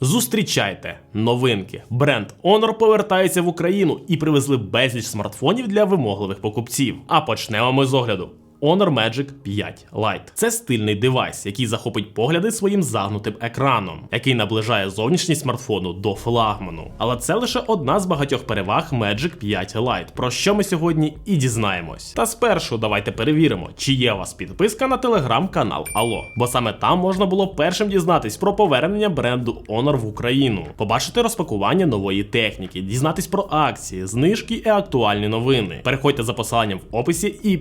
Зустрічайте новинки. Бренд Honor повертається в Україну і привезли безліч смартфонів для вимогливих покупців. А почнемо ми з огляду. Honor Magic 5 Lite. Це стильний девайс, який захопить погляди своїм загнутим екраном, який наближає зовнішність смартфону до флагману. Але це лише одна з багатьох переваг Magic 5 Lite, про що ми сьогодні і дізнаємось. Та спершу давайте перевіримо, чи є у вас підписка на телеграм-канал Алло, бо саме там можна було першим дізнатись про повернення бренду Honor в Україну, побачити розпакування нової техніки, дізнатись про акції, знижки і актуальні новини. Переходьте за посиланням в описі і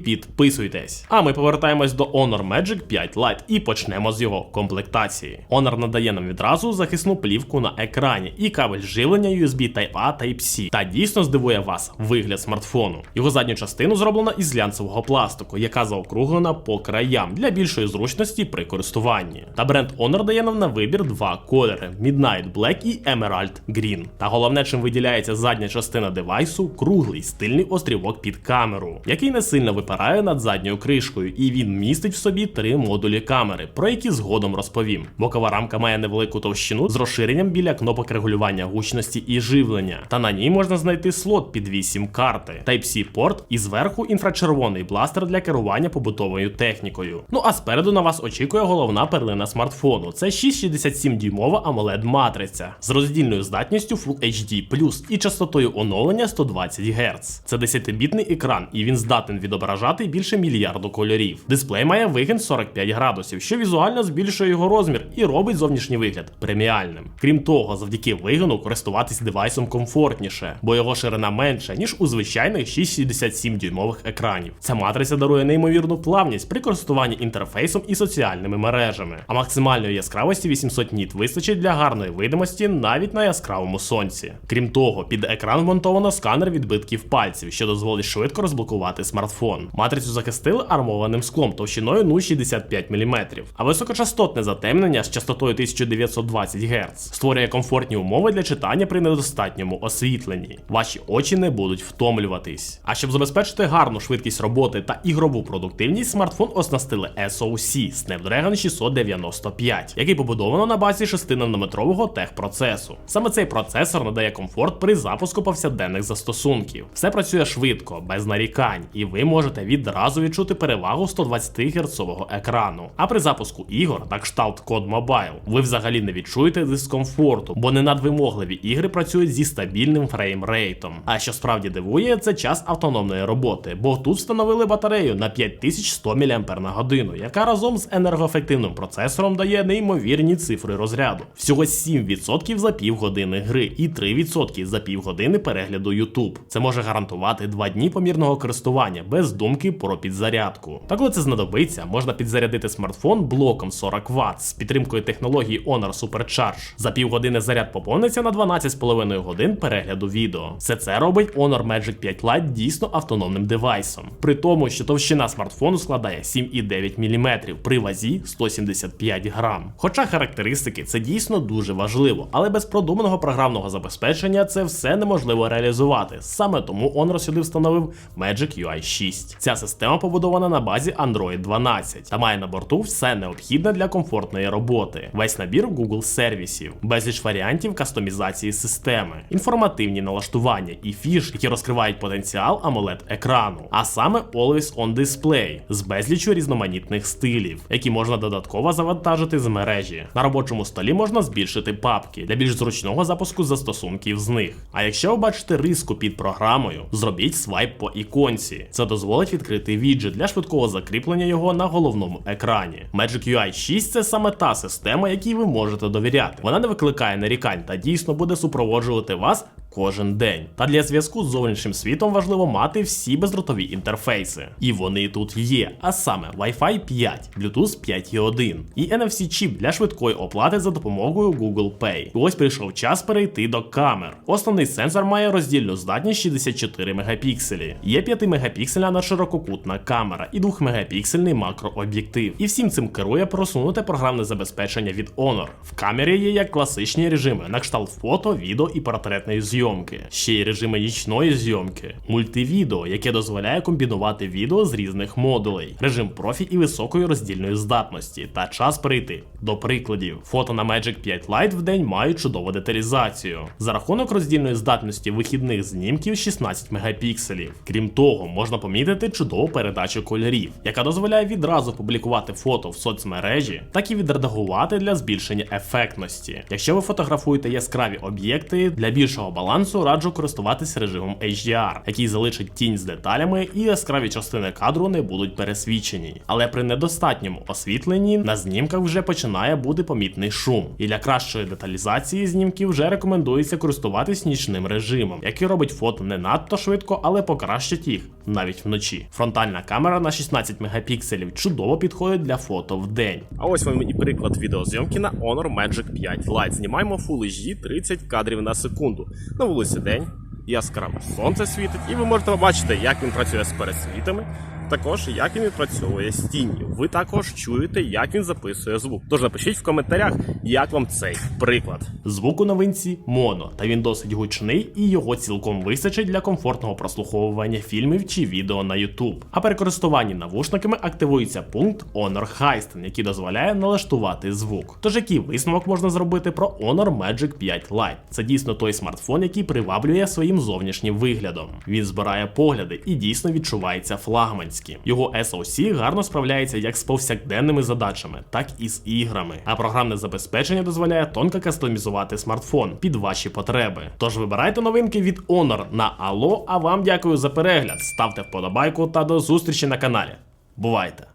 підписуйтесь. А ми повертаємось до Honor Magic 5 Lite і почнемо з його комплектації. Honor надає нам відразу захисну плівку на екрані і кабель живлення USB Type-A Type-C. Та дійсно здивує вас вигляд смартфону. Його задню частину зроблена із глянцевого пластику, яка заокруглена по краям для більшої зручності при користуванні. Та бренд Honor дає нам на вибір два кольори: Midnight Black і Emerald Green. Та головне, чим виділяється задня частина девайсу, круглий стильний острівок під камеру, який не сильно випирає над задньою кришкою, і він містить в собі три модулі камери, про які згодом розповім. Бокова рамка має невелику товщину з розширенням біля кнопок регулювання гучності і живлення. Та на ній можна знайти слот під 8 карти, Type-C порт і зверху інфрачервоний бластер для керування побутовою технікою. Ну а спереду на вас очікує головна перлина смартфону. Це 667 дюймова amoled матриця з роздільною здатністю Full HD і частотою оновлення 120 Гц. Це 10-бітний екран, і він здатен відображати більше мільярду кольорів. Дисплей має вигін 45 градусів, що візуально збільшує його розмір і робить зовнішній вигляд преміальним. Крім того, завдяки вигину користуватись девайсом комфортніше, бо його ширина менша, ніж у звичайних 667 дюймових екранів. Ця матриця дарує неймовірну плавність при користуванні інтерфейсом і соціальними мережами, а максимальної яскравості 800 ніт вистачить для гарної видимості навіть на яскравому сонці. Крім того, під екран вмонтовано сканер відбитків пальців, що дозволить швидко розблокувати смартфон. Матрицю захистили армованим склом товщиною 0,65 мм, а високочастотне затемнення з частотою 1920 Гц створює комфортні умови для читання при недостатньому освітленні. Ваші очі не будуть втомлюватись. А щоб забезпечити гарну швидкість роботи та ігрову продуктивність, смартфон оснастили SoC Snapdragon 695, який побудовано на базі 6-нанометрового техпроцесу. Саме цей процесор надає комфорт при запуску повсякденних застосунків. Все працює швидко, без нарікань, і ви можете відразу відчути перевагу 120 Гц екрану. А при запуску ігор, на кшталт Code Mobile, ви взагалі не відчуєте дискомфорту, бо ненадвимогливі ігри працюють зі стабільним фреймрейтом. А що справді дивує, це час автономної роботи, бо тут встановили батарею на 5100 мАч, яка разом з енергоефективним процесором дає неймовірні цифри розряду. Всього 7% за півгодини гри і 3% за півгодини перегляду YouTube. Це може гарантувати 2 дні помірного користування без думки про підзарядку. Та коли це знадобиться, можна підзарядити смартфон блоком 40 Вт з підтримкою технології Honor Supercharge. За півгодини заряд поповниться на 12,5 годин перегляду відео. Все це робить Honor Magic 5 Lite дійсно автономним девайсом. При тому, що товщина смартфону складає 7,9 мм при вазі 175 грам. Хоча характеристики це дійсно дуже важливо, але без продуманого програмного забезпечення це все неможливо реалізувати. Саме тому Honor сюди встановив Magic UI 6. Ця система побудована на базі Android 12 та має на борту все необхідне для комфортної роботи. Весь набір Google сервісів, безліч варіантів кастомізації системи, інформативні налаштування і фіш, які розкривають потенціал amoled екрану, а саме Always On Display з безлічю різноманітних стилів, які можна додатково завантажити з мережі. На робочому столі можна збільшити папки для більш зручного запуску застосунків з них. А якщо ви бачите риску під програмою, зробіть свайп по іконці. Це дозволить відкрити віджит для швидкого закріплення його на головному екрані. Magic UI 6 це саме та система, якій ви можете довіряти. Вона не викликає нарікань та дійсно буде супроводжувати вас кожен день. Та для зв'язку з зовнішнім світом важливо мати всі бездротові інтерфейси. І вони тут є, а саме Wi-Fi 5, Bluetooth 5.1 і NFC чіп для швидкої оплати за допомогою Google Pay. Ось прийшов час перейти до камер. Основний сенсор має роздільну здатність 64 мегапікселі. Є 5 мегапіксельна ширококутна камера і 2 мегапіксельний макрооб'єктив. І всім цим керує просунуте програмне забезпечення від Honor. В камері є як класичні режими на кшталт фото, відео і портретної зйомки зйомки, ще й режими нічної зйомки, мультивідео, яке дозволяє комбінувати відео з різних модулей, режим профі і високої роздільної здатності, та час перейти до прикладів. Фото на Magic 5 Lite в день мають чудову деталізацію. За рахунок роздільної здатності вихідних знімків 16 мегапікселів. Крім того, можна помітити чудову передачу кольорів, яка дозволяє відразу публікувати фото в соцмережі, так і відредагувати для збільшення ефектності. Якщо ви фотографуєте яскраві об'єкти, для більшого балансу раджу користуватися режимом HDR, який залишить тінь з деталями і яскраві частини кадру не будуть пересвічені. Але при недостатньому освітленні на знімках вже починає бути помітний шум. І для кращої деталізації знімків вже рекомендується користуватись нічним режимом, який робить фото не надто швидко, але покращить їх навіть вночі. Фронтальна камера на 16 мегапікселів чудово підходить для фото в день. А ось вам і приклад відеозйомки на Honor Magic 5 Lite. Знімаємо Full HD 30 кадрів на секунду. На вулиці день, яскраво сонце світить, і ви можете побачити, як він працює з пересвітами. Також як він відпрацьовує з тінню. Ви також чуєте, як він записує звук. Тож напишіть в коментарях, як вам цей приклад. Звук у новинці моно, та він досить гучний і його цілком вистачить для комфортного прослуховування фільмів чи відео на YouTube. А при користуванні навушниками активується пункт Honor Heisten, який дозволяє налаштувати звук. Тож який висновок можна зробити про Honor Magic 5 Lite? Це дійсно той смартфон, який приваблює своїм зовнішнім виглядом. Він збирає погляди і дійсно відчувається флагманським. Його SoC гарно справляється як з повсякденними задачами, так і з іграми. А програмне забезпечення дозволяє тонко кастомізувати смартфон під ваші потреби. Тож вибирайте новинки від Honor на Allo, а вам дякую за перегляд. Ставте вподобайку та до зустрічі на каналі. Бувайте!